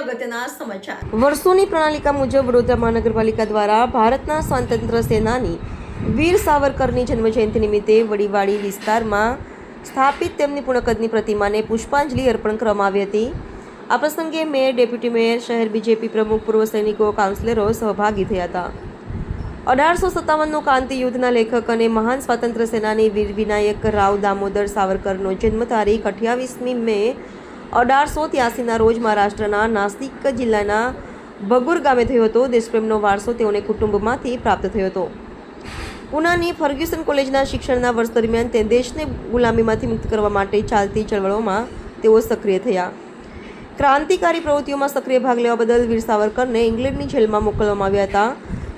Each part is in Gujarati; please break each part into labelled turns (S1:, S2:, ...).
S1: અગત્યના સમાચાર.
S2: વર્ષોની પ્રણાલિકા મુજબ વડોદરા મહાનગરપાલિકા દ્વારા ભારતના સ્વાતંત્ર્ય સેનાની વીર સાવરકરની જન્મજયંતિ નિમિત્તે વડીવાડી વિસ્તારમાં સ્થાપિત તેમની પૂર્ણકદની પ્રતિમાને પુષ્પાંજલિ અર્પણ કરવામાં આવી હતી. આ પ્રસંગે મેયર, ડેપ્યુટી મેયર, શહેર બીજેપી પ્રમુખ, પૂર્વ સૈનિકો, કાઉન્સિલરો સહભાગી થયા હતા. અઢારસો સત્તાવનનું ક્રાંતિ યુદ્ધના લેખક અને મહાન સ્વાતંત્ર્ય સેનાની વીર વિનાયક રાવ દામોદર સાવરકરનો જન્મ તારીખ અઠ્યાવીસમી મે અઢારસો ત્યાસીના રોજ મહારાષ્ટ્રના નાસિક જિલ્લાના ભગુર ગામે થયો હતો. દેશપ્રેમનો વારસો તેઓને કુટુંબમાંથી પ્રાપ્ત થયો હતો. પુનાની ફર્ગ્યુસન કોલેજના શિક્ષણના વર્ષ દરમિયાન તે દેશને ગુલામીમાંથી મુક્ત કરવા માટે ચાલતી ચળવળોમાં તેઓ સક્રિય થયા. ક્રાંતિકારી પ્રવૃત્તિઓમાં સક્રિય ભાગ લેવા બદલ વીર સાવરકરને ઇંગ્લેન્ડની જેલમાં મોકલવામાં આવ્યા હતા,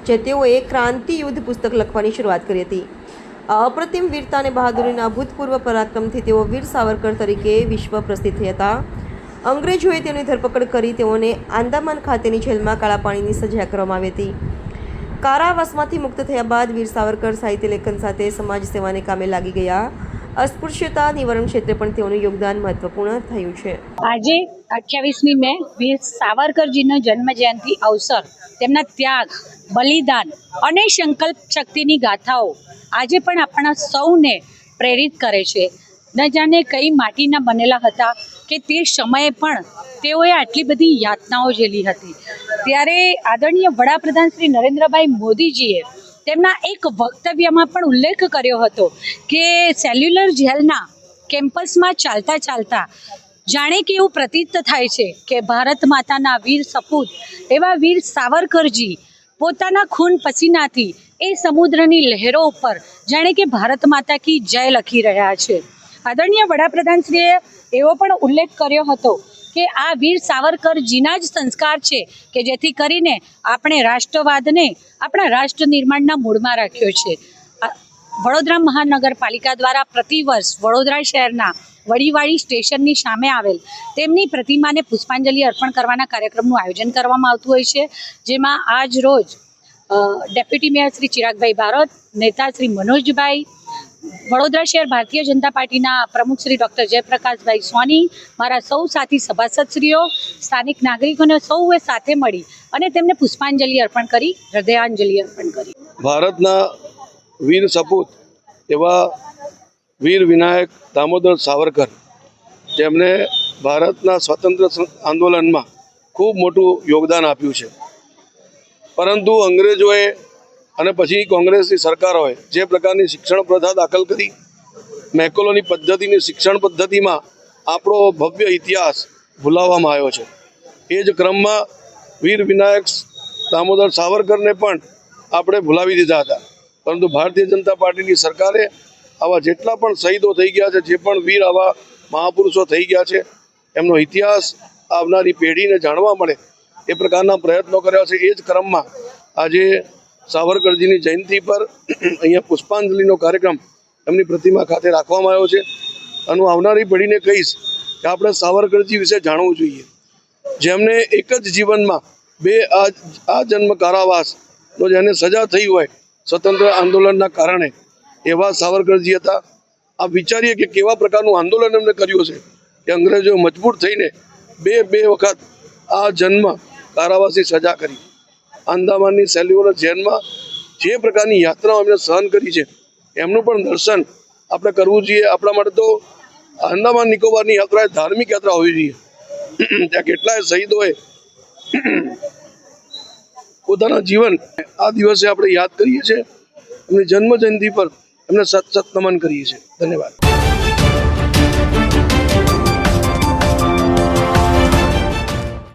S2: જે તેઓએ ક્રાંતિ યુદ્ધ પુસ્તક લખવાની શરૂઆત કરી હતી. અપ્રતિમ વીરતા અને બહાદુરીના અભૂતપૂર્વ પરાક્રમથી તેઓ વીર સાવરકર તરીકે વિશ્વ પ્રસિદ્ધ હતા. અંગ્રેજોએ તેની ધરપકડ કરી તેઓને આંદામાન ખાતેની જેલમાં કાળા પાણીની સજા કરવામાં આવી હતી. કારાવાસમાંથી મુક્ત થયા બાદ વીર સાવરકર સાહિત્ય લેખન સાથે સમાજ સેવાને કામે લાગી ગયા. અસ્પૃશ્યતા નિવારણ ક્ષેત્રે પણ તેઓનું યોગદાન મહત્વપૂર્ણ થયું છે.
S3: આજે અઠ્યાવીસમી મે વીર સાવરકરજીનો જન્મ જયંતિ અવસર. તેમના ત્યાગ, બલિદાન અને સંકલ્પ શક્તિની ગાથાઓ આજે પણ આપણા સૌને પ્રેરિત કરે છે. ન જાણે કઈ માટીના બનેલા હતા કે તે સમયે પણ તેઓએ આટલી બધી યાતનાઓ ઝેલી હતી. ત્યારે આદરણીય વડાપ્રધાન શ્રી નરેન્દ્રભાઈ મોદીજીએ તેમના એક વક્તવ્યમાં પણ ઉલ્લેખ કર્યો હતો કે સેલ્યુલર જેલના કેમ્પસમાં ચાલતા ચાલતા જાણે કે એવું પ્રતીત થાય છે કે ભારત માતાના વીર સપૂત એવા વીર સાવરકરજી પોતાના ખૂન પસીનાથી એ સમુદ્રની લહેરો ઉપર જાણે કે ભારત માતા કી જય લખી રહ્યા છે. આદરણીય વડાપ્રધાનશ્રીએ એવો પણ ઉલ્લેખ કર્યો હતો કે આ વીર સાવરકરજીના જ સંસ્કાર છે કે જેથી કરીને આપણે રાષ્ટ્રવાદને આપણા રાષ્ટ્ર નિર્માણના મૂળમાં રાખ્યો છે. વડોદરા મહાનગરપાલિકા દ્વારા પ્રતિવર્ષ વડોદરા શહેરના વડીવાડી સ્ટેશનની સામે આવેલ તેમની પ્રતિમાને પુષ્પાંજલિ અર્પણ કરવાના કાર્યક્રમનું આયોજન કરવામાં આવતું હોય છે. જેમાં આજ રોજ ડેપ્યુટી મેયર શ્રી ચિરાગભાઈ ભારત નેતા શ્રી મનોજભાઈ વડોદરા શહેર ભારતીય જનતા પાર્ટીના પ્રમુખ શ્રી ડૉક્ટર જયપ્રકાશભાઈ સોની, મારા સૌ સાથી સભાસદશ્રીઓ, સ્થાનિક નાગરિકોને સૌએ સાથે મળી અને તેમને પુષ્પાંજલિ અર્પણ કરી, હૃદયાંજલિ અર્પણ કરી.
S4: ભારતના વીર સપૂત એવા વીર વિનાયક દામોદર સાવરકર, જેમણે ભારતના સ્વતંત્ર આંદોલનમાં ખૂબ મોટું યોગદાન આપ્યું છે. પરંતુ અંગ્રેજોએ અને પછી કોંગ્રેસની સરકારોએ જે પ્રકારની શિક્ષણ પ્રથા દાખલ કરી મેકોલોની પદ્ધતિની શિક્ષણ પદ્ધતિમાં આપણો ભવ્ય ઇતિહાસ ભૂલાવવામાં આવ્યો છે. એ જ ક્રમમાં વીર વિનાયક દામોદર સાવરકરને પણ આપણે ભૂલાવી દીધા હતા. પરંતુ ભારતીય જનતા પાર્ટીની સરકારે આવા જેટલા પણ શહીદો થઈ ગયા છે, જે પણ વીર આવા મહાપુરુષો થઈ ગયા છે, એમનો ઇતિહાસ આવનારી પેઢીને જાણવા મળે એ પ્રકારના પ્રયત્નો કર્યા છે. એ જ ક્રમમાં આજે સાવરકરજીની જયંતિ પર અહીંયા પુષ્પાંજલિનો કાર્યક્રમ એમની પ્રતિમા ખાતે રાખવામાં આવ્યો છે. અને આવનારી પેઢીને કહીશ કે આપણે સાવરકરજી વિશે જાણવું જોઈએ. જેમને એક જ જીવનમાં બે આ આ જન્મ કારાવાસનો જેને સજા થઈ હોય સ્વતંત્ર આંદોલનના કારણે એવા સાવરકરજી હતા. આ વિચારીએ કે કેવા પ્રકારનું આંદોલન એમને કર્યું છે કે અંગ્રેજો મજબૂર થઈને બે બે વખત આ જન્મ કારાવાસી સજા કરી. આંદામાનની સેલ્યુલર જેલમાં જે પ્રકારની યાત્રાઓ એમણે સહન કરી છે, એમનું પણ દર્શન આપણે કરવું જોઈએ. આપણા માટે તો આંદામાન નિકોબારની યાત્રા એ ધાર્મિક યાત્રા હોવી જોઈએ. ત્યાં કેટલાય શહીદોએ પોતાના જીવન આ દિવસે આપણે યાદ કરીએ છીએ એમની જન્મ જયંતિ પર એમને સત સત નમન કરીએ છીએ. ધન્યવાદ.